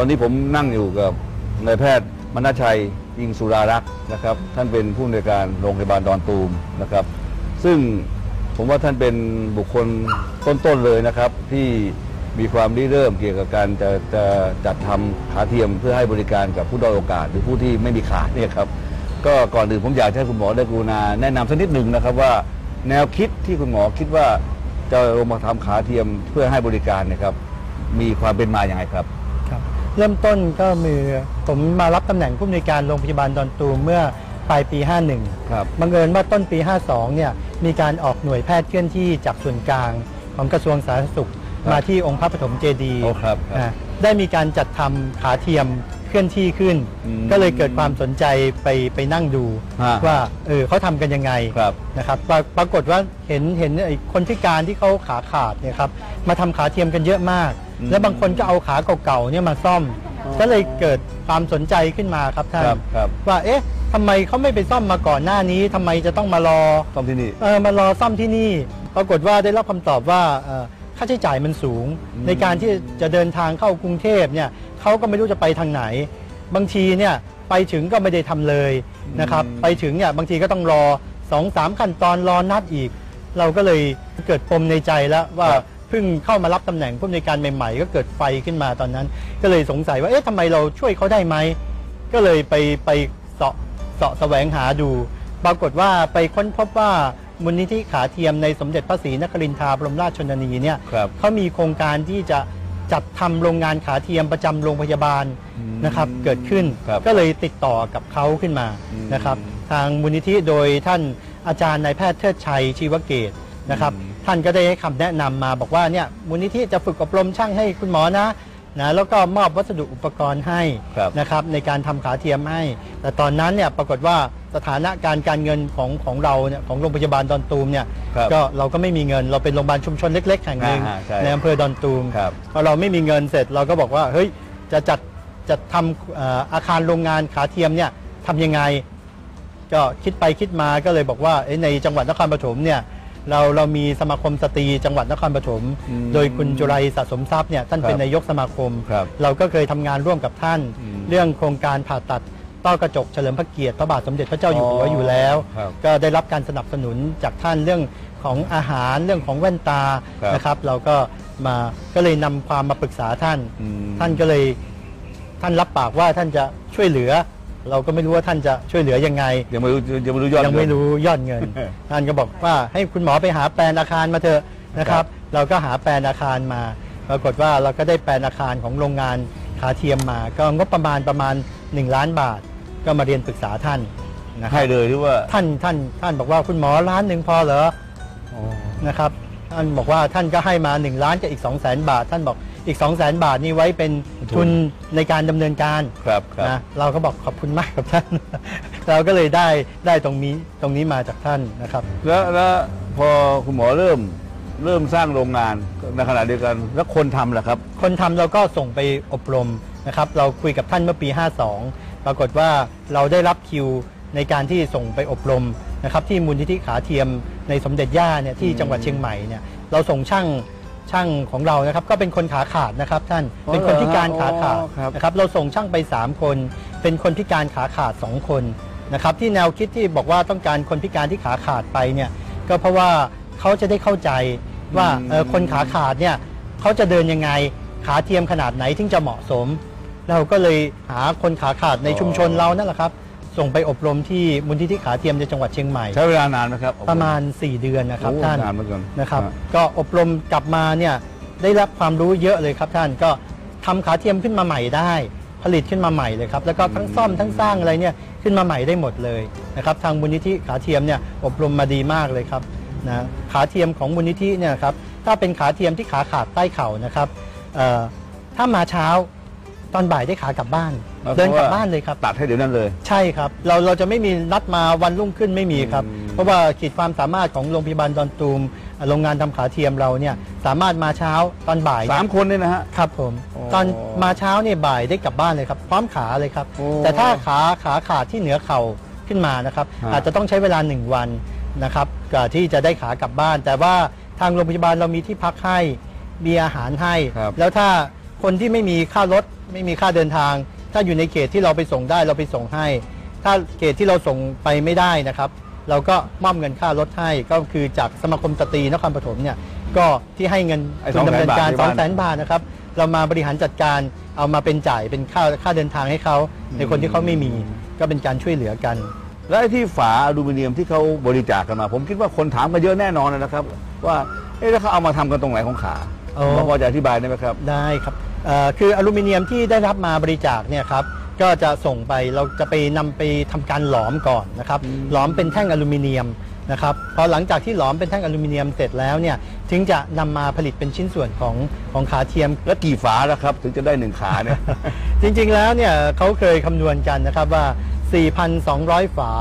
ตอนนี้ผมนั่งอยู่กับนายแพทย์มณชัยอิงสุรารักษ์นะครับ ท่านเป็นผู้อำนวยการโรงพยาบาลดอนตูมนะครับ ซึ่งผมว่าท่านเป็นบุคคลต้นๆเลยนะครับ ที่มีความริเริ่มเกี่ยวกับการจะจะจัดทำขาเทียมเพื่อให้บริการกับผู้ด้อยโอกาส หรือผู้ที่ไม่มีขาเนี่ยครับ ก็ก่อนอื่นผมอยากให้คุณหมอได้กรุณาแนะนำสักนิดหนึ่งนะครับว่าแนวคิดที่คุณหมอคิดว่าจะลงมาทำขาเทียมเพื่อให้บริการเนะครับ มีความเป็นมาอย่างไรครับครับ เริ่มต้นก็มือผมมารับตำแหน่งผู้อำนวยการโรงพยาบาลดอนตูมเมื่อปลายปี 51 ครับบังเอิญว่าต้นปี 52 เนี่ยมีการออกหน่วยแพทย์เคลื่อนที่จากส่วนกลาง ของกระทรวงสาธารณสุขครับมาที่องค์พระปฐมเจดีย์โอ้ครับครับอ่าได้มีการจัดทำขาเทียมเคลื่อนที่ขึ้น อืมก็เลยเกิดความสนใจไปไปนั่งดูฮะ ว่าเออเขาทำกันยังไง ครับ นะครับปราปรากฏว่าเห็นเห็นไอ้คนพิการที่เขาขาขาดเนี่ยครับมาทำขาเทียมกันเยอะมากอืม และบางคนก็เอาขาเก่าๆเนี่ยมาซ่อมอ๋อก็เลยเกิดความสนใจขึ้นมาครับท่านครับครับว่าเอ๊ะทำไมเขาไม่ไปซ่อมมาก่อนหน้านี้ทำไมจะต้องมารอต้องที่นี่เออมารอซ่อมที่นี่ ปรากฏว่าได้รับคำตอบว่าเอ่อค่าใช้จ่ายมันสูงอืมในการที่จะเดินทางเข้ากรุงเทพเนี่ยเขาก็ไม่รู้จะไปทางไหน บางทีเนี่ยไปถึงก็ไม่ได้ทำเลยนะครับไปถึงเนี่ยบางทีก็ต้องรอ2อสามขั้นตอนรอนัดอีก เราก็เลยเกิดปมในใจแล้วว่าครับ เพิ่งเข้ามารับตำแหน่งผู้อำนวยการใหม่ๆ ก็เกิดไฟขึ้นมาตอนนั้น ก็เลยสงสัยว่าเอ๊ะทำไมเราช่วยเขาได้ไหมก็เลยไปไปเสาะเสาะแสวงหาดู ปรากฏว่าไปค้นพบว่ามูลนิธิขาเทียมในสมเด็จพระศรีนครินทราบรมราชชนนีเนี่ยครับเขามีโครงการที่จะจัดทำโรงงานขาเทียมประจำโรงพยาบาลอืมนะครับเกิดขึ้นครับก็เลยติดต่อกับเขาขึ้นมาอืมนะครับ ทางมูลนิธิโดยท่านอาจารย์นายแพทย์เทิดชัยชีวเกตนะครับอืม ท่านก็ได้ให้คำแนะนำมาบอกว่าเนี่ยมูลนิธิจะฝึกอบรมช่างให้คุณหมอนะนะแล้วก็มอบวัสดุอุปกรณ์ให้ครับนะครับในการทำขาเทียมให้ แต่ตอนนั้นเนี่ยปรากฏว่าสถานะการการเงินของของเราเนี่ยของโรงพยาบาลดอนตูมเนี่ยครับก็เราก็ไม่มีเงินเราเป็นโรงพยาบาลชุมชนเล็ก ๆ แห่งหนึ่งอ่าใช่ในอำเภอดอนตูมครับ พอเราไม่มีเงินเสร็จเราก็บอกว่าเฮ้ยจะจัดจะทำเอ่ออาคารโรงงานขาเทียมเนี่ยทำยังไง ก็คิดไปคิดมาก็เลยบอกว่าเอ้ยในจังหวัดนครปฐมเนี่ย เราเรามีสมาคมสตรีจังหวัดนครปฐมอืมโดยคุณจุไรสะสมทรัพย์เนี่ยท่านครับเป็นนายกสมาคมครับเราก็เคยทำงานร่วมกับท่านอืมเรื่องโครงการผ่าตัดต้อกระจกเฉลิมพระเกียรติพระบาทสมเด็จพระเจ้าอยู่หัวอ๋อออยู่แล้วครับก็ได้รับการสนับสนุนจากท่านเรื่องของอาหารเรื่องของแว่นตาครับนะครับ เราก็มาก็เลยนำความมาปรึกษาท่านอืมท่านก็เลยท่านรับปากว่าท่านจะช่วยเหลือ เราก็ไม่รู้ว่าท่านจะช่วยเหลือยังไง ยังไม่รู้ยังไม่รู้ยอดยังไม่เนรู้ยอดเงิน ท่านก็บอกว่าให้คุณหมอไปหาแปลนอาคารมาเถอะนะครับ เราก็หาแปลนอาคารมา ปรากฏว่าเราก็ได้แปลนอาคารของโรงงานขาเทียมมา ก็งบประมาณประมาณ 1 ล้านบาท ก็มาเรียนปรึกษาท่านนะครัให้บเลยที่ว่าท่านท่านท่านบอกว่าคุณหมอล้านหนึ่งพอเหรออ๋อนะครับ ท่านบอกว่าท่านก็ให้มา 1 ล้านกับอีก 2 0 0 0 0 0บาท ท่านบอกอีก 2 0 0 0 0 0บาทนี่ไว้เป็นทุนในการดำเนินการครับครับ นะเราก็บอกขอบคุณมากครับท่าน เราก็เลยได้ได้ตรงนี้ตรงนี้มาจากท่านนะครับ แล้วแล้วพอคุณหมอเริ่มเริ่มสร้างโรงงานในขณะเดียวกัน แล้วคนทำล่ะครับ คนทำเราก็ส่งไปอบรมนะครับ เราคุยกับท่านเมื่อปี 52 ปรากฏว่าเราได้รับคิวในการที่ส่งไปอบรมนะครับที่มูลนิธิขาเทียม ในสมเด็จย่าเนี่ยที่อืมจังหวัดเชียงใหม่เนี่ยเราส่งช่างช่างของเรานะครับก็เป็นคนขาขาดนะครับท่านอ๋อเป็นคนพิการขาขาดอ๋อครับ นะครับเราส่งช่างไป 3 คน เป็นคนพิการขาขาด 2 คนนะครับที่แนวคิดที่บอกว่าต้องการคนพิการที่ขาขาดไปเนี่ยก็เพราะว่าเขาจะได้เข้าใจว่าอืมเอ่อคนขาขาดเนี่ยเขาจะเดินยังไงขาเทียมขนาดไหนถึงจะเหมาะสม เราก็เลยหาคนขาขาดในชุมชนเรานั่นแหละครับ ส่งไปอบรมที่มูลนิธิขาเทียมในจังหวัดเชียงใหม่ ใช้เวลานานไหมครับประมาณ 4 เดือนนะครับโอ้ท่านนานเหมือนกันนะครับ อ่า ก็อบรมกลับมาเนี่ยได้รับความรู้เยอะเลยครับท่านก็ทำขาเทียมขึ้นมาใหม่ได้ ผลิตขึ้นมาใหม่เลยครับแล้วก็ทั้งซ่อมทั้งสร้างอะไรเนี่ยขึ้นมาใหม่ได้หมดเลยนะครับทางมูลนิธิขาเทียมเนี่ยอบรมมาดีมากเลยครับนะขาเทียมของมูลนิธิเนี่ยครับถ้าเป็นขาเทียมที่ขาขาดใต้เข่านะครับเอ่อถ้ามาเช้าตอนบ่ายได้ขากลับบ้าน เดินกลับบ้านเลยครับ ตัดให้เดี๋ยวนั้นเลย ใช่ครับ เราเราจะไม่มีนัดมาวันรุ่งขึ้นไม่มีครับอืมเพราะว่าขีดความสามารถของโรงพยาบาลดอนตูมอ่าโรงงานทำขาเทียมเราเนี่ยสามารถมาเช้าตอนบ่ายสามคนเนี่ยนะฮะครับผมอ๋อตอนมาเช้าเนี่ยบ่ายได้กลับบ้านเลยครับพร้อมขาเลยครับโอ้แต่ถ้าขาขาขาดที่เหนือเข่าขึ้นมานะครับฮะอาจจะต้องใช้เวลาหนึ่งวันนะครับกว่าที่จะได้ขากลับบ้าน แต่ว่าทางโรงพยาบาลเรามีที่พักให้มีอาหารให้ครับแล้วถ้าคนที่ไม่มีค่ารถไม่มีค่าเดินทาง ถ้าอยู่ในเขตที่เราไปส่งได้เราไปส่งให้ ถ้าเขตที่เราส่งไปไม่ได้นะครับ เราก็มอบเงินค่ารถให้ก็คือจากสมาคมสตรีนครปฐมเนี่ยก็ที่ให้เงินไอ้ทุนดำเนินการ200,000สองแสนบาทนะครับเรามาบริหารจัดการเอามาเป็นจ่ายเป็นค่าค่าเดินทางให้เขาในคนที่เขาไม่มีก็เป็นการช่วยเหลือกัน และไอ้ที่ฝาอลูมิเนียมที่เขาบริจาคกันมา ผมคิดว่าคนถามกันเยอะแน่นอนนะครับ ว่าเอ๊ะแล้วเขาเอามาทำกันตรงไหนของขา อ๋อ หมอพอจะอธิบายได้ไหมครับ ได้ครับเอ่อคืออลูมิเนียมที่ได้รับมาบริจาคเนี่ยครับก็จะส่งไปเราจะไปนำไปทำการหลอมก่อนนะครับหลอมเป็นแท่งอลูมิเนียมนะครับพอหลังจากที่หลอมเป็นแท่งอลูมิเนียมเสร็จแล้วเนี่ยถึงจะนำมาผลิตเป็นชิ้นส่วนของของขาเทียม แล้วกี่ฝาแล้วครับ ถึงจะได้หนึ่งขาเนี่ย จริงๆ แล้วเนี่ยเขาเคยคำนวณกันนะครับว่า 4,200 ฝา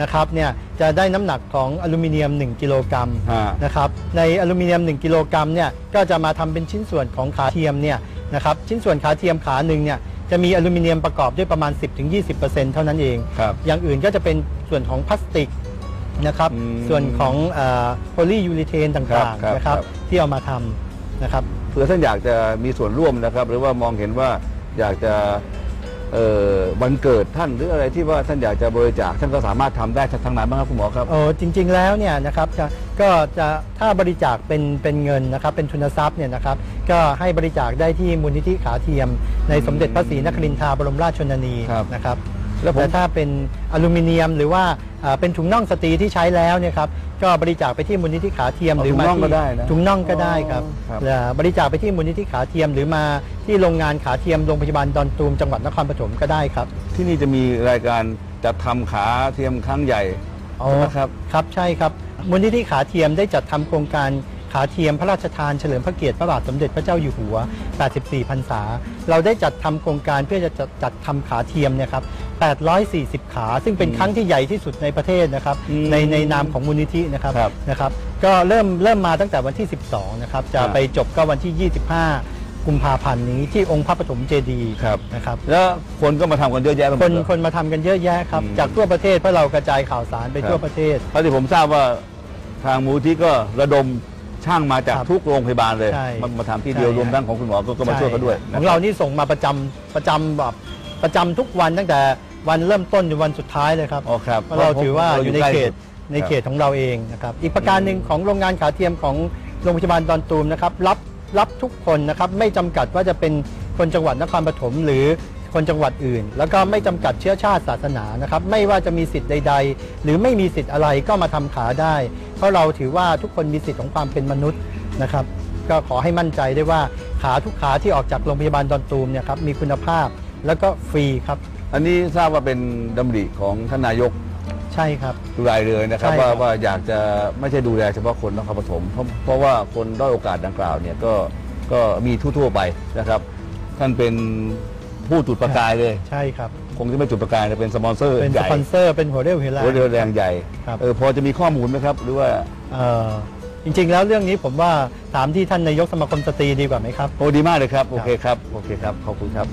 นะครับเนี่ยจะได้น้ำหนักของอลูมิเนียม 1 กิโลกรัมฮะ นะครับในอลูมิเนียม 1 กิโลกรัมเนี่ยก็จะมาทำเป็นชิ้นส่วนของขาเทียมเนี่ยนะครับชิ้นส่วนขาเทียมขาหนึ่งเนี่ยจะมีอลูมิเนียมประกอบด้วยประมาณ 10-20%เท่านั้นเอง ครับ อย่างอื่นก็จะเป็นส่วนของพลาสติกนะครับ อืมส่วนของโพลียูริเทนครัต่าบงครับๆนะครับครับ ที่เอามาทำนะครับ เผื่อท่านอยากจะมีส่วนร่วมนะครับ หรือว่ามองเห็นว่าอยากจะเอ่อ วันเกิดท่านหรืออะไรที่ว่าท่านอยากจะบริจาคท่านก็สามารถทำได้ทางไหนบ้างครับคุณหมอครับโอ้จริง ๆแล้วเนี่ยนะครับจะก็จะถ้าบริจาคเป็นเป็นเงินนะครับเป็นทุนทรัพย์เนี่ยนะครับก็ให้บริจาคได้ที่มูลนิธิขาเทียม ในสมเด็จพระศรีนครินทราบรมราชชนนีครับนะครับ แล้วผมแต่ถ้าเป็นอลูมิเนียม หรือว่าอ่าเป็นถุงน่องสตรีที่ใช้แล้วเนี่ยครับก็บริจาคไปที่มูลนิธิขาเทียมเอาหรือมาถุงน่องที่ก็ได้นะถุงน่องก็ได้ครับอ๋อครับเอ่อบริจาคไปที่มูลนิธิขาเทียม หรือมาที่โรงงานขาเทียมโรงพยาบาลดอนตูมจังหวัดนครปฐมก็ได้ครับ ที่นี่จะมีรายการจัดทำขาเทียมครั้งใหญ่ อ๋อ ใช่ไหมครับ ครับใช่ครับมูลนิธิขาเทียมได้จัดทำโครงการ ขาเทียมพระราชทานเฉลิมพระเกียรติพระบาทสมเด็จพระเจ้าอยู่หัว 84 พรรษา เราได้จัดทำโครงการเพื่อจะจัดจัดทำขาเทียมเนี่ยครับ 840 ขา ซึ่งเป็นครั้งที่ใหญ่ที่สุดในประเทศนะครับอืมในในนามของมูลนิธินะครับครับนะครับ ก็เริ่มเริ่มมาตั้งแต่วันที่ 12 นะครับ จะครับไปจบก็วันที่ 25กุมภาพันธ์นี้ที่องค์พระปฐมเจดีย์ครับนะครับแล้วคนก็มาทำกันเยอะแยะไปหมคดนเลยคนมาทำกันเยอะแยะครับอืมจากทั่วประเทศเพราะเรากระจายข่าวสารไปครับทั่วประเทศเท่าที่ผมทราบว่าทางมูลที่ก็ระดม ช่างมาจากครับทุกโรงพยาบาลเลย ใช่มามาทำที่เดียวใช่ รวมทั้งของคุณหมอก็ก็มาช่วยกันด้วยใช่นะของคเราบนี่ส่งมาประจำประจำแบบประจำทุกวันตั้งแต่วันเริ่มต้นจนวันสุดท้ายเลยครับ อ๋อครับเพราะเราถือว่าอยู่ในใกล้เขตสุด ในเขตของเราเองนะครับ อีกประการหนึ่งของโรงงานขาเทียมของโรงพยาบาลดอนตูมนะครับรับรับทุกคนนะครับไม่จำกัดว่าจะเป็นคนจังหวัดนครปฐมหรือ คนจังหวัดอื่น แล้วก็ไม่จำกัดเชื้อชาติศาสนานะครับไม่ว่าจะมีสิทธิ์ใด ๆ หรือไม่มีสิทธิ์อะไรก็มาทำขาได้ เพราะเราถือว่าทุกคนมีสิทธิ์ของความเป็นมนุษย์นะครับ ก็ขอให้มั่นใจได้ว่าขาทุกขาที่ออกจากโรงพยาบาลดอนตูมเนี่ยครับมีคุณภาพแล้วก็ฟรีครับ อันนี้ทราบว่าเป็นดำริของท่านนายกใช่ครับดูรายเลยนะครับใช่ครัว่าบว่าอยากจะไม่ใช่ดูแลเฉพาะคนนครปฐมเพราะเพราะว่าคนด้อยโอกาสดังกล่าวเนี่ยก็ก็มีทั่วๆไปนะครับ ท่านเป็น ผู้จุดประกายเลย ใช่ครับ คงจะไม่จุดประกายแต่เป็นสปอนเซอร์เป็นใหสญ่ปอนเซอร์เป็นหัวเรี่ยวหัวแรง หัวเรือแรงใหญ่ครับ เออพอจะมีข้อมูลไหมครับ หรือว่าเอ่อจริง ๆ แล้วเรื่องนี้ผมว่าถามที่ท่านนายกสมาคมสตรีดีกว่าไหมครับ โอ้ดีมากเลยครับ โอเคครับ โอเคครับ ขอบคุณครับ